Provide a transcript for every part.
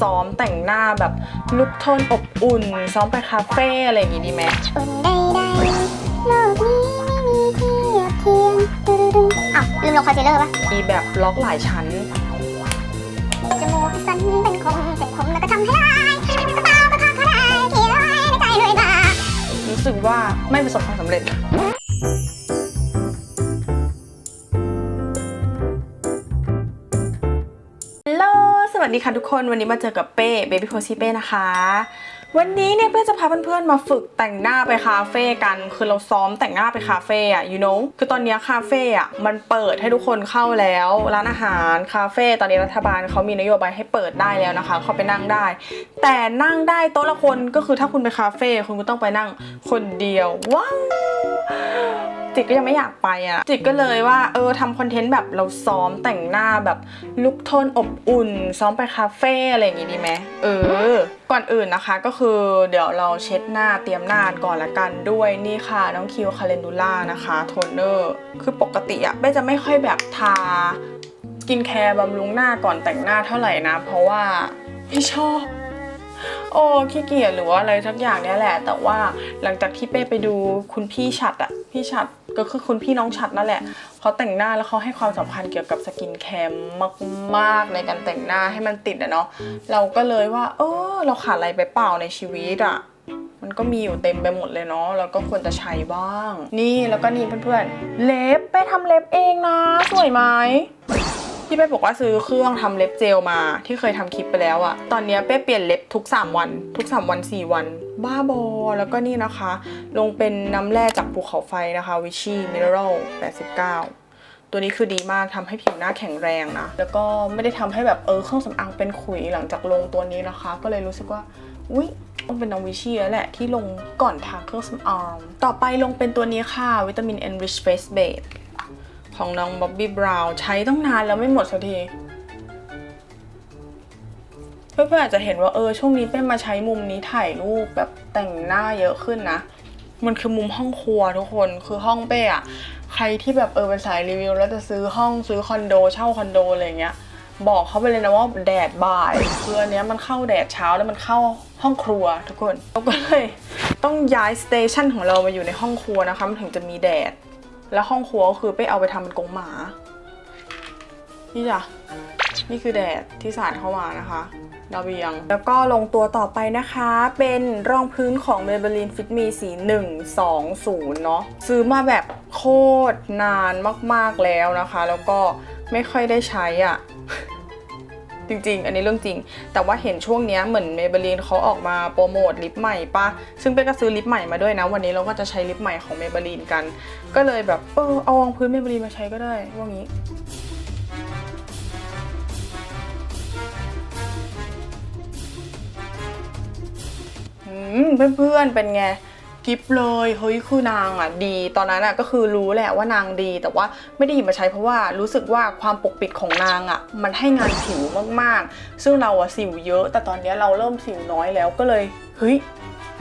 ซ้อมแต่งหน้าแบบลุคโทนอบอุ่น ซ้อมไปคาเฟ่อะไรอย่างงี้ดีไหมอุ่นใดๆโลกนี้ไม่มีเทียบเทียมตึดึงอ้าวลืมลงคอนซีลเลอร์ปะมีแบบล็อกหลายชั้น จมูกสันเป็นคมเส้นผมแล้วก็ทำให้ลายกระเป๋าก็ข้างก็ได้เขียนไว้ในใจเลยนะ รู้สึกว่าไม่ประสบความสำเร็จ สวัสดีค่ะทุกคนวันนี้มาเจอกับเป้เบบี้โคชิเป้นะคะ วันนี้เนี่ยเป้จะพาเพื่อนๆมาฝึกแต่งหน้าไปคาเฟ่กัน คือเราซ้อมแต่งหน้าไปคาเฟ่อะ you know คือตอนนี้คาเฟ่อะมันเปิดให้ทุกคนเข้าแล้วร้านอาหารคาเฟ่ตอนนี้รัฐบาลเขามีนโยบายให้เปิดได้แล้วนะคะ เข้าไปนั่งได้ แต่นั่งได้โต๊ะละคนก็คือถ้าคุณไปคาเฟ่คุณก็ต้องไปนั่งคนเดียวว้าวจิกก็ยังไม่อยากไปอะ จิกก็เลยว่าเออทำคอนเทนต์แบบเราซ้อมแต่งหน้าแบบลุคโทนอบอุ่น ซ้อมไปคาเฟ่อะไรอย่างงี้ดีไหมเออ ก่อนอื่นนะคะก็คือเดี๋ยวเราเช็ดหน้าเตรียมหน้าก่อนละกันด้วยนี่ค่ะน้องคิวคาเลนดูล่านะคะโทนเนอร์คือปกติอะเป้จะไม่ค่อยแบบทาสกินแคร์บำรุงหน้าก่อนแต่งหน้าเท่าไหร่นะ เพราะว่าไม่ชอบโอ้ขี้เกียจหรือว่าอะไรสักอย่างเนี้ยแหละ แต่ว่าหลังจากที่เป้ไปดูคุณพี่ฉัดอะพี่ฉัด ก็คือคุณพี่น้องฉัดนั่นแหละเขาแต่งหน้าแล้วเขาให้ความสำคัญเกี่ยวกับสกินแคร์มากๆในการแต่งหน้าให้มันติดอะเนาะเราก็เลยว่า เออ เราขาดอะไรไปเปล่าในชีวิตอะมันก็มีอยู่เต็มไปหมดเลยเนาะแล้วก็ควรจะใช้บ้าง นี่แล้วก็นี่เพื่อนๆเล็บไปทำเล็บเองนะ สวยไหม พี่เป้บอกว่าซื้อเครื่องทำเล็บเจลมาที่เคยทำคลิปไปแล้วอะตอนนี้เป้เปลี่ยนเล็บทุก 3 วัน ทุก 3 วัน 4 วัน บ้าบอ แล้วก็นี่นะคะ ลงเป็นน้ำแร่จากภูเขาไฟนะคะวิชีมิเนอรัล89ตัวนี้คือดีมากทำให้ผิวหน้าแข็งแรงนะ แล้วก็ไม่ได้ทำให้แบบเออเครื่องสำอางเป็นขุยหลังจากลงตัวนี้นะคะ ก็เลยรู้สึกว่า อุ๊ยต้องเป็นน้องวิชีแล้วแหละที่ลงก่อนทาเครื่องสำอางต่อไปลงเป็นตัวนี้ค่ะวิตามิน Enrich Face Base ของน้องบ๊อบบี้บราวน์ใช้ต้องนานแล้วไม่หมดสักที เพื่อนๆอาจจะเห็นว่าเออช่วงนี้เป้มาใช้มุมนี้ถ่ายรูปแบบแต่งหน้าเยอะขึ้นนะ มันคือมุมห้องครัวทุกคนคือห้องเป้อะใครที่แบบเออเป็นสายรีวิว แล้วจะซื้อห้องซื้อคอนโดเช่าคอนโดอะไรเงี้ยบอกเขาไปเลยนะว่าแดดบ่ายคืออันเนี้ยมันเข้าแดดเช้าแล้วมันเข้าห้องครัวทุกคนเราก็เลยต้องย้ายสเตชันของเรามาอยู่ในห้องครัวนะคะมันถึงจะมีแดด แล้วห้องครัวก็คือไปเอาไปทำเป็นกรงหมา นี่จ้ะ นี่คือแดดที่สาดเข้ามานะคะดาวเบียง แล้วก็ลงตัวต่อไปนะคะ เป็นรองพื้นของ Maybelline Fit Me สี 120 เนาะซื้อมาแบบโคตรนานมากๆแล้วนะคะ แล้วก็ไม่ค่อยได้ใช้อะ่ะ จริง ๆ อันนี้เรื่องจริง แต่ว่าเห็นช่วงนี้เหมือน Maybelline เขาออกมาโปรโมทลิปใหม่ปะซึ่งเป้ก็ซื้อลิปใหม่มาด้วยนะ วันนี้เราก็จะใช้ลิปใหม่ของ Maybelline กัน ก็เลยแบบเออเอารองพื้น Maybelline มาใช้ก็ได้ว่างี้เพื่อนๆเป็นไง กิฟเลยเฮ้ยคือนางอะดี ตอนนั้นอะก็คือรู้แหละว่านางดี แต่ว่าไม่ได้หยิบมาใช้เพราะว่ารู้สึกว่าความปกปิดของนางอะมันให้งานผิวมากๆ ซึ่งเราอะสิวเยอะ แต่ตอนนี้เราเริ่มสิวน้อยแล้วก็เลยเฮ้ย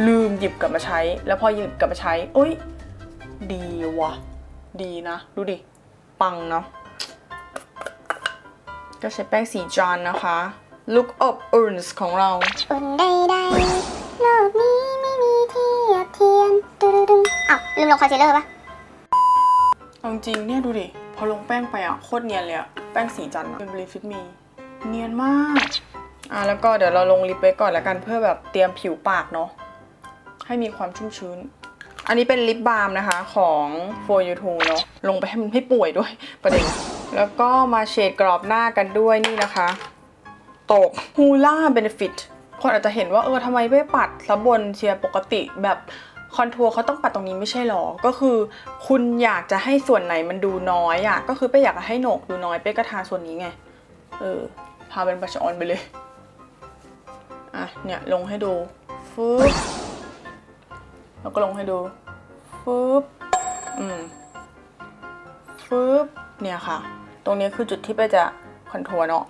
ลืมหยิบกลับมาใช้ แล้วพอหยิบกลับมาใช้เอ้ย ดีว่ะดีนะ ดูดิ ปังเนาะก็ใช้แป้งสีจานนะคะ Look Up Urns ของเราอุ่นใด ลืมลงคอนซีลเลอร์ปะเอาจริงเนี่ยดูดิ พอลงแป้งไปอะ โคตรเนียนเลยอะ แป้งสีจันทร์เป็นบลิฟิตมี เนียนมาก อะแล้วก็เดี๋ยวเราลงลิปไว้ก่อนแล้วกันเพื่อแบบเตรียมผิวปากเนาะ ให้มีความชุ่มชื้น อันนี้เป็นลิปบาล์มนะคะของ For You Too เนาะ ลงไปให้มันไม่ป่วยด้วยประเด็น แล้วก็มาเฉดกรอบหน้ากันด้วยนี่นะคะ ตก Hula Benefit คนอาจจะเห็นว่าเออทำไมไม่ปัดซะบนเชียร์ปกติแบบ คอนทัวร์เขาต้องปัดตรงนี้ไม่ใช่หรอ ก็คือ คุณอยากจะให้ส่วนไหนมันดูน้อยอะ่ะก็คือเป้อยากให้โหนกดูน้อยเป้ก็ทาส่วนนี้ไง เออ ทาเป็นบัชออนไปเลย อะ เนี่ยลงให้ดูฟึบแล้วก็ลงให้ดูฟึบอืมฟึบเนี่ยค่ะ ตรงนี้คือจุดที่เป้จะคอนทัวร์เนาะ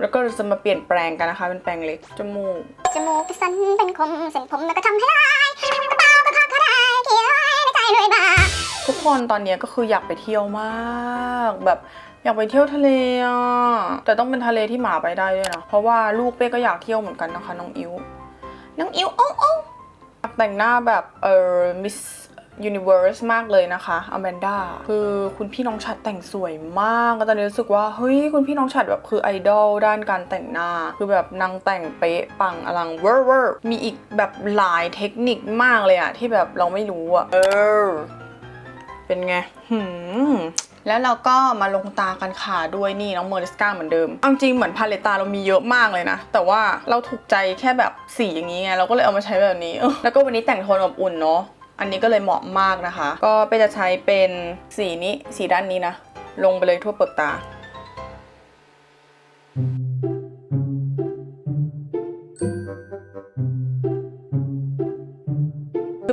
แล้วก็จะมาเปลี่ยนแปลงกันนะคะ เป็นแปลงเล็กจมูก จมูกสันเป็นคมเส้นผมแล้วก็ทำให้ลายกระเป๋าก็ข้างก็ได้เขียนไว้ในใจเลยนะทุกคนตอนเนี้ยก็คืออยากไปเที่ยวมากแบบอยากไปเที่ยวทะเลอะแต่ต้องเป็นทะเลที่หมาไปได้ด้วยนะเพราะว่าลูกเป้ก็อยากเที่ยวเหมือนกันนะคะน้องอิวน้องอิวอ้องอ้องอยากแต่งหน้าแบบเออมิส ยูนิเว r ร์สมากเลยนะคะอแมนดาคือคุณพี่น้องฉัดแต่งสวยมากก็ตอนนี้รู้สึกว่า เฮ้ย คุณพี่น้องฉัดแบบคือไอดอลด้านการแต่งหน้า คือแบบนางแต่งเป๊ะปังอลังเวอร์เวอร์มีอีกแบบหลายเทคนิคมากเลยอะที่แบบเราไม่รู้อะเออ เป็นไงหืมแล้วเราก็มาลงตากันค่ะด้วยนี่น้องเมอริสกาเหมือนเดิมเอาจริงเหมือนพาเลตตาเรามีเยอะมากเลยนะ แต่ว่าเราถูกใจแค่แบบสีอย่างนี้ไงเราก็เลยเอามาใช้แบบนี้ แล้วก็วันนี้แต่งโทนอบอุ่นเนาะ อันนี้ก็เลยเหมาะมากนะคะ ก็ไปจะใช้เป็นสีนี้สีด้านนี้นะ ลงไปเลยทั่วเปลือกตา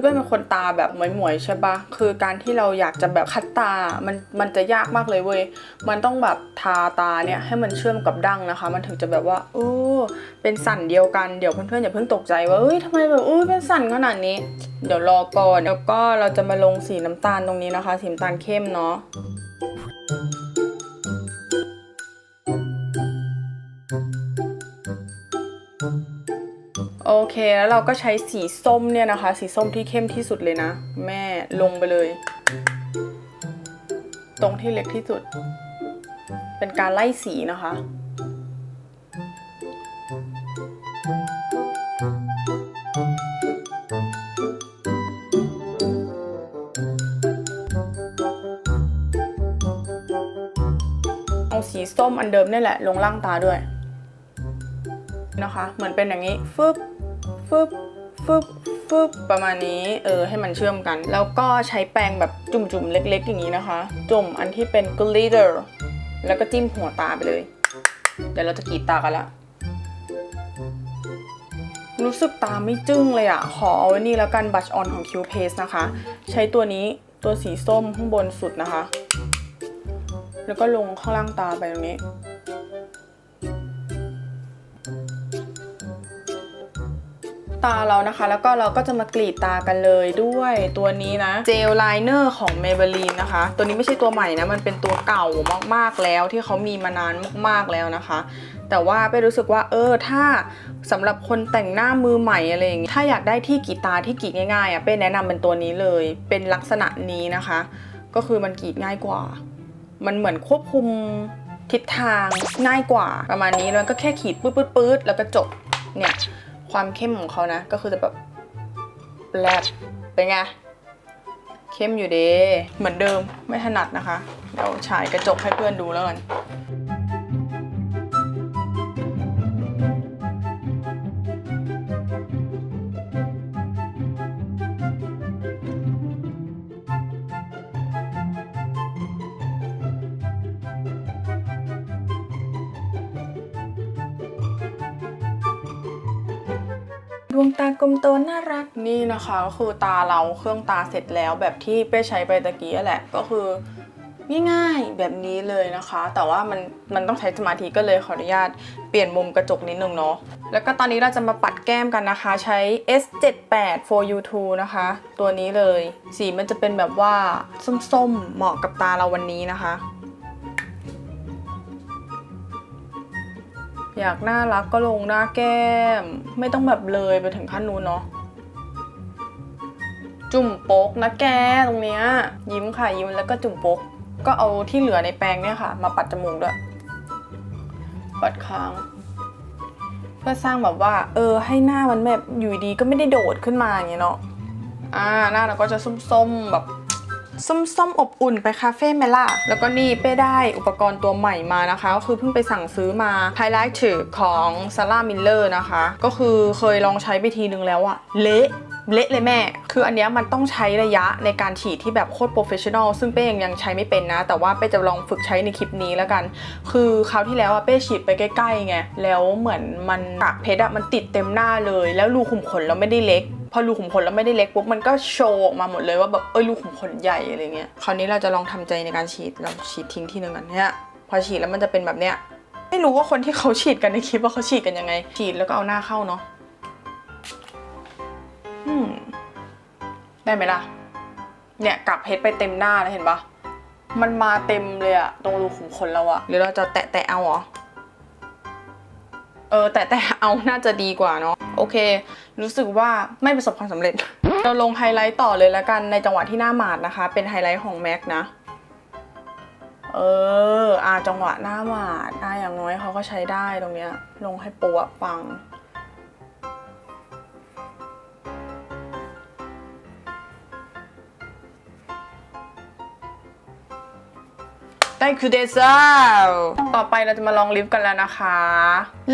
เป็นเป็นคนตาแบบหมวยๆใช่ปะคือการที่เราอยากจะแบบคัดตา มันมันจะยากมากเลยเว้ย มันต้องแบบทาตาเนี่ยให้มันเชื่อมกับดั้งนะคะ มันถึงจะแบบว่าโอ้เป็นสันเดียวกัน เดี๋ยวเพื่อนๆอย่าเพิ่งตกใจว่าเอ้ยทำไมแบบเอ้ยเป็นสันขนาดนี้ เดี๋ยวรอก่อน แล้วก็เราจะมาลงสีน้ำตาลตรงนี้นะคะ สีน้ำตาลเข้มเนาะ เคแล้วเราก็ใช้สีส้มเนี่ยนะคะ สีส้มที่เข้มที่สุดเลยนะ แม่ลงไปเลย ตรงที่เล็กที่สุด เป็นการไล่สีนะคะเอาสีส้มอันเดิมนี่แหละ ลงล่างตาด้วยนะคะ เหมือนเป็นอย่างนี้ฟึบ ฟึบฟึบฟึบประมาณนี้เออให้มันเชื่อมกัน แล้วก็ใช้แปรงแบบจุ่มๆเล็กๆ อย่างนี้นะคะ จุ่มอันที่เป็น glitter แล้วก็จิ้มหัวตาไปเลย เดี๋ยวเราจะกรีดตากันละรู้สึกตาไม่จึ้งเลยอะขอเอาไว้นี่แล้วกันบัชออนของ Q Paste นะคะ ใช้ตัวนี้ตัวสีส้มข้างบนสุดนะคะ แล้วก็ลงข้างล่างตาไปตรงนี้ ตาเรานะคะ แล้วก็เราก็จะมากรีดตากันเลยด้วยตัวนี้นะเจลไลเนอร์ของ Maybelline นะคะ ตัวนี้ไม่ใช่ตัวใหม่นะ มันเป็นตัวเก่ามากๆแล้วที่เขามีมานานมากๆแล้วนะคะ แต่ว่าไปรู้สึกว่าเออถ้าสำหรับคนแต่งหน้ามือใหม่อะไรอย่างงี้ถ้าอยากได้ที่กรีดตาที่กรีดง่ายๆอะเป้แนะนำเป็นตัวนี้เลย เป็นลักษณะนี้นะคะ ก็คือมันกรีดง่ายกว่า มันเหมือนควบคุมทิศทางง่ายกว่าประมาณนี้แล้วก็แค่ขีดปื๊ดปื๊ดปื๊ดแล้วก็จบเนี่ย ความเข้มของเขานะ ก็คือจะแบบแลบเป็นไง เข้มอยู่เด้เหมือนเดิมไม่ถนัดนะคะ เดี๋ยวฉายกระจกให้เพื่อนดูแล้วกัน ดวงตากลมโตน่ารัก นี่นะคะก็คือตาเราเครื่องตาเสร็จแล้วแบบที่เป้ใช้ไปตะกี้แหละก็คือง่ายๆแบบนี้เลยนะคะ แต่ว่ามันมันต้องใช้สมาธิก็เลยขออนุญาตเปลี่ยนมุมกระจกนิดนึงเนาะแล้วก็ตอนนี้เราจะมาปัดแก้มกันนะคะ ใช้ S78 for you 2 นะคะ ตัวนี้เลย สีมันจะเป็นแบบว่าส้มๆ เหมาะกับตาเราวันนี้นะคะ อยากน่ารักก็ลงหน้าแก้ม ไม่ต้องแบบเลยไปถึงขั้นนู้นเนาะจุ่มโป๊กนะแกตรงเนี้ยยิ้มค่ะยิ้มแล้วก็จุ่มโป๊กก็เอาที่เหลือในแปรงเนี่ยค่ะ มาปัดจมูกด้วยปัดค้างเพื่อสร้างแบบว่า เออ ให้หน้ามันแบบอยู่ดีก็ไม่ได้โดดขึ้นมาอย่างเงี้ยเนาะอ่าหน้าเราก็จะส้มๆแบบ ส้มๆ อบอุ่นไปคาเฟ่เมล่า แล้วก็นี่เป้ได้อุปกรณ์ตัวใหม่มานะคะ ก็คือเพิ่งไปสั่งซื้อมา Highlighter ของ s a r a Miller นะคะ ก็คือเคยลองใช้ไปทีนึงแล้วอะเละเละเลยแม่ คืออันเนี้ยมันต้องใช้ระยะในการฉีดที่แบบโคตรโปรเฟชชั่นอล ซึ่งเป้ยังยังใช้ไม่เป็นนะ แต่ว่าเป้จะลองฝึกใช้ในคลิปนี้แล้วกัน คือคราวที่แล้วอะเป้ฉีดไปใกล้ๆไง แล้วเหมือนมันกากเพชรอะมันติดเต็มหน้าเลย แล้วรูขุมขนเราไม่ได้เล็ก อรูขุมขนเราไม่ได้เล็กปุ๊บมันก็โชว์ออกมาหมดเลยว่าแบบเอ้ยรูขุมขนใหญ่อะไรเงี้ยคราวนี้เราจะลองทำใจในการฉีดเราฉีดทิ้งที่หนึ่งก่อนเนี่ยพอฉีดแล้วมันจะเป็นแบบเนี้ยไม่รู้ว่าคนที่เขาฉีดกันในคลิปว่าเขาฉีดกันยังไง ฉีดแล้วก็เอาหน้าเข้าเนาะอืมได้ไหมล่ะ เนี่ยกลับเพชรไปเต็มหน้าแล้วเห็นปะมันมาเต็มเลยอะตรงรูขุมขนเราอะหรือเราจะแตะแตะเอาเหรอ เออ แต่แต่เอาน่าจะดีกว่าเนาะ อเค รู้สึกว่าไม่ประสบความสำเร็จ เราลงไฮไลท์ต่อเลยแล้วกันในจังหวะที่หน้าหมาดนะคะ เป็นไฮไลท์ของแม็กนะ เอออาจังหวะหน้าหมาดอ่าอย่างน้อยเขาก็ใช้ได้ตรงเนี้ย ลงให้ปัวปัง ได้คือเดซาต่อไปเราจะมาลองลิปกันแล้วนะคะ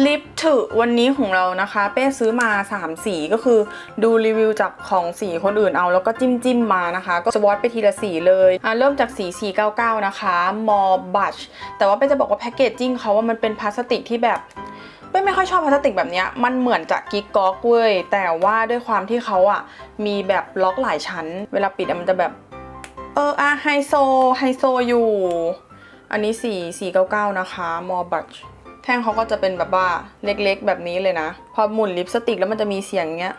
ลิปถึวันนี้ของเรานะคะ เป้ซื้อมา 3 สีก็คือดูรีวิวจากของสีคนอื่นเอาแล้วก็จิ้มจิ้มมานะคะ ก็สวอตไปทีละสีเลยอะเริ่มจากสี 499 นะคะมอบัชแต่ว่าเป้จะบอกว่าแพคเกจจิ้งเขาว่ามันเป็นพลาสติกที่แบบเป้ไม่ค่อยชอบพลาสติกแบบนี้มันเหมือนจะกิ๊กก๊อกเว้ย แต่ว่าด้วยความที่เขาอะมีแบบล็อกหลายชั้น เวลาปิดอะมันจะแบบ เอออะไฮโซไฮโซอยู่ อันนี้ 4 499 นะคะมอบัชแท่งเขาก็จะเป็นแบบว่าเล็กๆ แบบนี้เลยนะ พอหมุนลิปสติกแล้วมันจะมีเสียงเงี้ย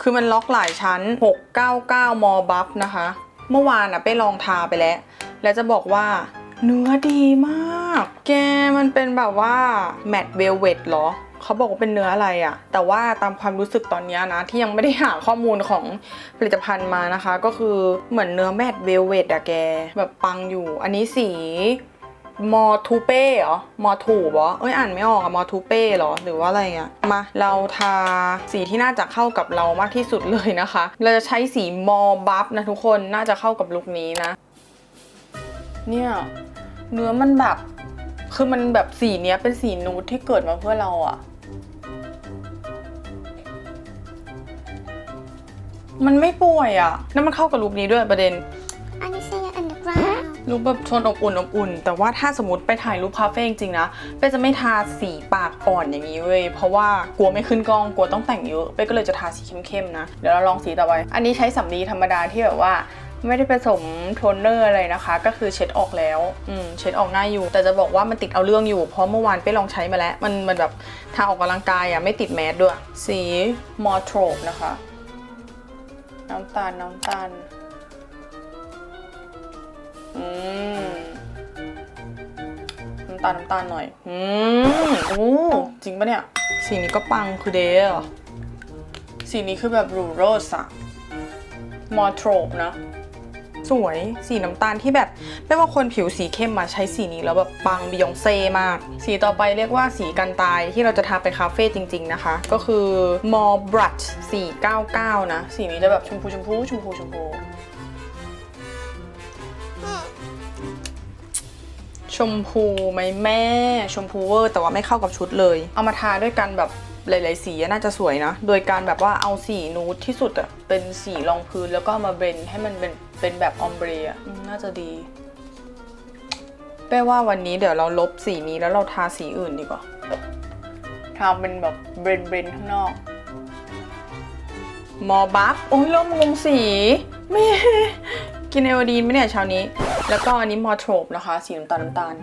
คือมันล็อกหลายชั้น 699 มอบัฟนะคะ เมื่อวานอะไปลองทาไปแล้ว แล้วจะบอกว่าเนื้อดีมาก แกมันเป็นแบบว่าแมตต์เวลเวตหรอ เขาบอกว่าเป็นเนื้ออะไรอะแต่ว่าตามความรู้สึกตอนนี้นะ ที่ยังไม่ได้หาข้อมูลของผลิตภัณฑ์มานะคะ ก็คือเหมือนเนื้อแมตต์เวลเวตอะแก แบบปังอยู่ อันนี้สีมอทูเป้เหรอ มอถูบเหรอ เอ้ยอ่านไม่ออกอะมอทูเป้เหรอ หรือว่าอะไรอะมาเราทาสีที่น่าจะเข้ากับเรามากที่สุดเลยนะคะ เราจะใช้สีมอบัฟนะทุกคน น่าจะเข้ากับลุคนี้นะ เนี่ย เนื้อมันแบบ คือมันแบบสีเนี้ยเป็นสีนูดที่เกิดมาเพื่อเราอะมันไม่ป่วยอะแล้วมันเข้ากับลุคนี้ด้วยประเด็น อันนี้เซียอันเดอร์กราวด์ลุคแบบโทนอบอุ่นอบอุ่น แต่ว่าถ้าสมมติไปถ่ายรูปคาเฟ่จริงๆนะเป้จะไม่ทาสีปากอ่อนอย่างนี้เว้ย เพราะว่ากลัวไม่ขึ้นกล้อง กลัวต้องแต่งเยอะ เป้ก็เลยจะทาสีเข้มๆนะ เดี๋ยวเราลองสีต่อไป อันนี้ใช้สำลีธรรมดาที่แบบว่า ไม่ได้ผสมโทนเนอร์อะไรนะคะ ก็คือเช็ดออกแล้วอืมเช็ดออกง่ายอยู่ แต่จะบอกว่ามันติดเอาเรื่องอยู่ เพราะเมื่อวานไปลองใช้มาแล้ว มันมันแบบทาออกกำลังกายอะไม่ติดแมสด้วย สีมอโทรปนะคะ น้ำตาลน้ำตาลอืมน้ำตาลน้ำตาลหน่อย อืมโอ้จริงปะเนี่ย สีนี้ก็ปังคือเดย์อสีนี้คือแบบรูโรสอะมอโทรปนะ สวยสีน้ำตาลที่แบบ ไม่ว่าคนผิวสีเข้มมาใช้สีนี้แล้วแบบปังบิยองเซ่มาก สีต่อไปเรียกว่าสีกันตายที่เราจะทาไปคาเฟ่จริง ๆนะคะ ก็คือ m o r b r u s h 499 นะ สีนี้จะแบบชมพูชมพูชมพูชมพูชมพูไหมแม่ ชมพูเวอร์แต่ว่าไม่เข้ากับชุดเลย เอามาทาด้วยกันแบบ หลาย ๆ สีน่าจะสวยนะ โดยการแบบว่าเอาสีนูดที่สุดอะเป็นสีรองพื้นแล้วก็มาเบรนให้มันเป็นเป็นแบบออมเบรอะน่าจะดีแปลว่าวันนี้เดี๋ยวเราลบสีนี้แล้วเราทาสีอื่นดีกว่าทาเป็นแบบเบรนเบรนข้างนอกมอบัฟโอ้ยเริ่มงงสีไม่กินไอโอดีนไหมเนี่ยเช้านี้ แล้วก็อันนี้มอโทรปนะคะ สีน้ำตาลน้ำตาล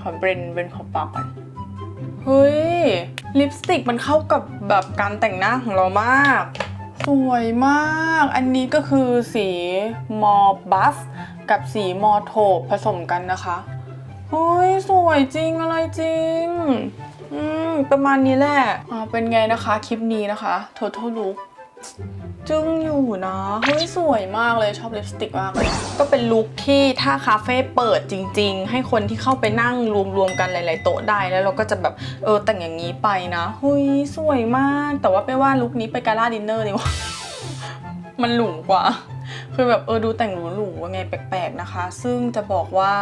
ขอเบรนเบรนขอบปากก่อน เฮ้ย ลิปสติกมันเข้ากับแบบการแต่งหน้าของเรามาก สวยมาก อันนี้ก็คือสีมอบัฟกับสีมอโทผสมกันนะคะเฮ้ย สวยจริงอะไรจริง อืม ประมาณนี้แหละ อ่า เป็นไงนะคะ คลิปนี้นะคะ total look จึ้งอยู่นะเฮ้ยสวยมากเลยชอบลิปสติกมากเลยก็เป็นลุคที่ถ้าคาเฟ่เปิดจริง ๆ ให้คนที่เข้าไปนั่งรวมๆกันหลาย ๆ โต๊ะได้แล้วเราก็จะแบบเออแต่งอย่างนี้ไปนะเฮ้ยสวยมาก แต่ว่าไม่ว่าลุคนี้ไปการ่าดินเนอร์ดีกว่ามันหลุมกว่า คือแบบเออดูแต่งหรูๆว่าไงแปลกๆนะคะ ซึ่งจะบอกว่า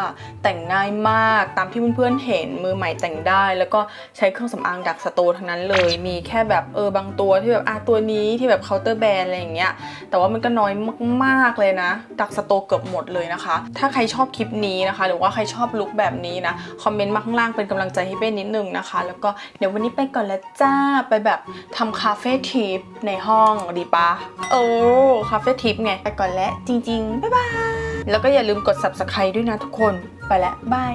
แต่งง่ายมากตามที่เพื่อนๆเห็นมือใหม่แต่งได้ แล้วก็ใช้เครื่องสำอางดักสโตทั้งนั้นเลย มีแค่แบบเออบางตัวที่แบบอะตัวนี้ที่แบบเคาน์เตอร์แบรนด์อะไรอย่างเงี้ยแต่ว่ามันก็น้อยมากๆเลยนะ ดักสโตเกือบหมดเลยนะคะ ถ้าใครชอบคลิปนี้นะคะ หรือว่าใครชอบลุคแบบนี้นะคอมเมนต์มาข้างล่างเป็นกำลังใจให้เป้นิดนึงนะคะ แล้วก็เดี๋ยววันนี้ไปก่อนแล้วจ้าไปแบบทำคาเฟ่ทิปในห้องดีปะเออคาเฟ่ทิปไงไปก่อนแล้วจริง ๆ บ๊ายบาย แล้วก็อย่าลืมกด subscribe ด้วยนะทุกคน ไปแล้วบาย